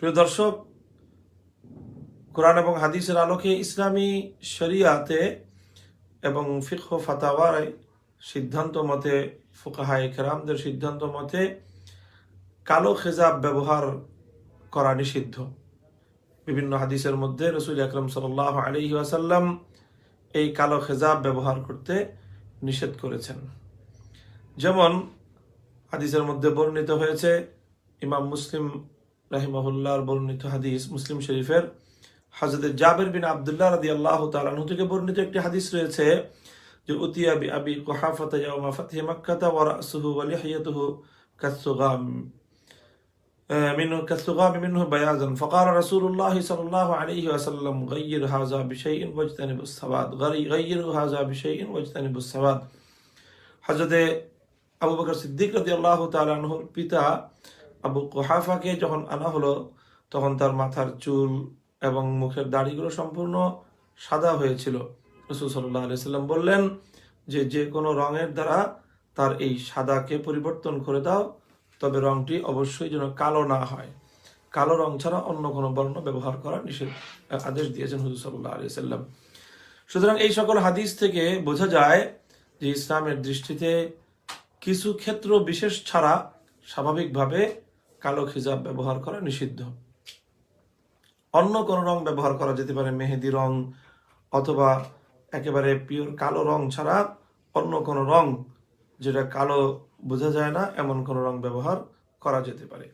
প্রিয় দর্শক, কোরআন এবং হাদিসের আলোকে ইসলামী শরিয়াতে এবং ফিকহ ফাতাওয়ার সিদ্ধান্ত মতে, ফুকাহায় কেরামদের সিদ্ধান্ত মতে কালো খেজাব ব্যবহার করা নিষিদ্ধ। বিভিন্ন হাদিসের মধ্যে রসুল আকরম সাল আলহি আসাল্লাম এই কালো খেজাব ব্যবহার করতে নিষেধ করেছেন। যেমন হাদিসের মধ্যে বর্ণিত হয়েছে, ইমাম মুসলিম রাহিমাহুল্লাহর বর্ণিত হাদিস মুসলিম শরীফের হজরত জাবের বিন আবদুল্লাহ রাদি আল্লাহ তালানহু থেকে বর্ণিত একটি হাদিস রয়েছে যে উতিয়া বি আবি কুহাফাতা ইয়াউমা ফাতহি মাক্কাতা ওয়া রাসুহু ওয়া লিহিয়াতুহু কাসসুগাম منه كالثغاب منه بياضا فقال رسول الله صلى الله عليه وسلم غير هذا بشيء واجتنب السواد غير هذا بشيء واجتنب السواد হজরত আবু বকর সিদ্দিক রাদি আল্লাহ তালানহুর পিতা আবু কোহাফাকে যখন আনা হলো, তখন তার মাথার চুল এবং মুখের দাড়িগুলো সম্পূর্ণ সাদা হয়েছিল। রসুল সাল্লাহ বললেন যে যে কোনো রঙের দ্বারা তার এই সাদাকে পরিবর্তন করে দাও, তবে রংটি অবশ্যই যেন কালো না হয়। কালো রং ছাড়া অন্য কোনো বর্ণ ব্যবহার করা নিষেধ, আদেশ দিয়েছেন হুজুর সাল্লাহ সাল্লাম সুতরাং এই সকল হাদিস থেকে বোঝা যায় যে ইসলামের দৃষ্টিতে কিছু ক্ষেত্র বিশেষ ছাড়া স্বাভাবিকভাবে কালো খিজাব ব্যবহার করা নিষিদ্ধ। অন্য কোনো রং ব্যবহার করা যেতে পারে মেহেদি রং অথবা একেবারে পিওর কালো রং ছাড়া অন্য কোনো রং যেটা কালো বোঝা যায় না, এমন কোনো রং ব্যবহার করা যেতে পারে।